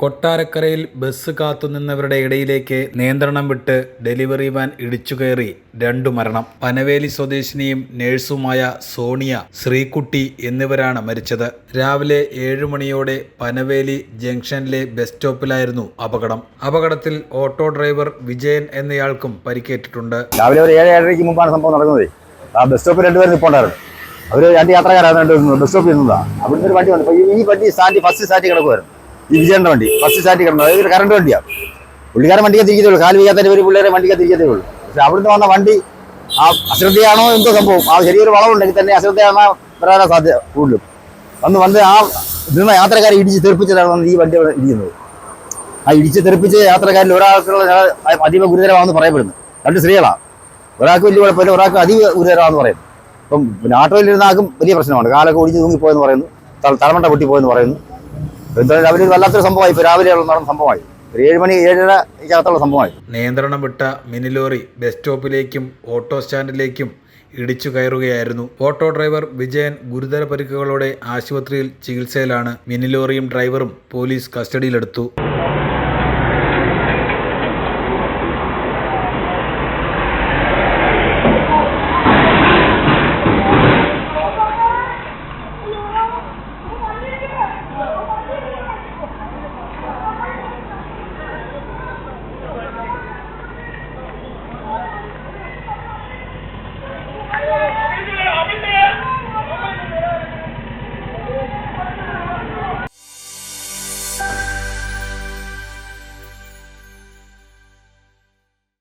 കൊട്ടാരക്കരയിൽ ബസ് കാത്തുനിന്നവരുടെ ഇടയിലേക്ക് നിയന്ത്രണം വിട്ട് ഡെലിവറി വാൻ ഇടിച്ചു കയറി രണ്ടു മരണം. പനവേലി സ്വദേശിനിയും നഴ്സുമായ സോണിയ ശ്രീകുട്ടി എന്നിവരാണ് മരിച്ചത്. രാവിലെ ഏഴു മണിയോടെ പനവേലി ജംഗ്ഷനിലെ ബസ് സ്റ്റോപ്പിലായിരുന്നു അപകടം. അപകടത്തിൽ ഓട്ടോ ഡ്രൈവർ വിജയൻ എന്നയാൾക്കും പരിക്കേറ്റിട്ടുണ്ട്. രാവിലെ ഒരു ഏഴ് ഏഴരയ്ക്ക് മുമ്പാണ് സംഭവം നടക്കുന്നത് ആ ബസ് സ്റ്റോപ്പിൽ രണ്ടുപേരും നിൽപ്പുണ്ടായിരുന്നു അവർ രണ്ട് യാത്രക്കാരാണ് ബസ് സ്റ്റോപ്പിൽ നിന്നതാ. അവിടുന്ന് ഒരു വണ്ടി വന്നു. ഈ വണ്ടി സ്റ്റാൻഡ് ഫസ്റ്റ് സാറ്റി കിടക്കുമായിരുന്നു ഈ വണ്ടി. ഫസ്റ്റ് സ്റ്റാൻഡ് കിടന്നത് അതൊരു കറണ്ട് വണ്ടിയാണ് പുള്ളിക്കാരൻ വണ്ടിക്ക് തിരിക്കത്തേ ഉള്ളൂ കാൽ വയ്യാത്തതിന്റെ ഒരു പിള്ളേരെ വണ്ടിക്ക് തിരിക്കത്തേ ഉള്ളൂ പക്ഷെ അവിടുന്ന് വന്ന വണ്ടി ആ അശ്രദ്ധയാണോ എന്തോ സംഭവം. ആ ചെറിയൊരു വളവുണ്ടെങ്കിൽ തന്നെ അശ്രദ്ധയാണ് വരാനാ സാധ്യത കൂടുതലും. വന്ന് വന്ന് ആ നിന്ന യാത്രക്കാരെ ഇടിച്ച് തെറിപ്പിച്ചതാണ് വന്ന് ഈ വണ്ടി ഇരിക്കുന്നത് ആ ഇടിച്ച് തെറിപ്പിച്ച് യാത്രക്കാരിൽ ഒരാൾക്കുള്ള അതീവ ഗുരുതരമാണെന്ന് പറയപ്പെടുന്നു. രണ്ട് സ്ത്രീകളാണ് ഒരാൾക്ക് വലിയ കുഴപ്പമില്ല ഒരാൾക്ക് അതീവ ഗുരുതരമാണെന്ന് പറയുന്നു. ഇപ്പം പിന്നെ ഓട്ടോയിലിരുന്ന ആൾക്കും വലിയ പ്രശ്നമാണ്. കാലൊക്കെ ഒടിച്ച് തൂങ്ങിപ്പോയെന്ന് പറയുന്നു. തല- തലമണ്ട പൊട്ടിപ്പോയെന്ന് പറയുന്നു. അവർ വല്ലാത്തൊരു സംഭവമായി. ഇപ്പോൾ രാവിലെ നടന്ന സംഭവമായി. ഒരു ഏഴ് മണി ഏഴരയ്ക്കകത്തുള്ള സംഭവമായി. നിയന്ത്രണം വിട്ട മിനി ലോറി ബസ് സ്റ്റോപ്പിലേക്കും ഓട്ടോ സ്റ്റാൻഡിലേക്കും ഇടിച്ചു കയറുകയായിരുന്നു. ഓട്ടോ ഡ്രൈവർ വിജയൻ ഗുരുതര പരിക്കുകളോടെ ആശുപത്രിയിൽ ചികിത്സയിലാണ് മിനി ലോറിയും ഡ്രൈവറും പോലീസ് കസ്റ്റഡിയിലെടുത്തു.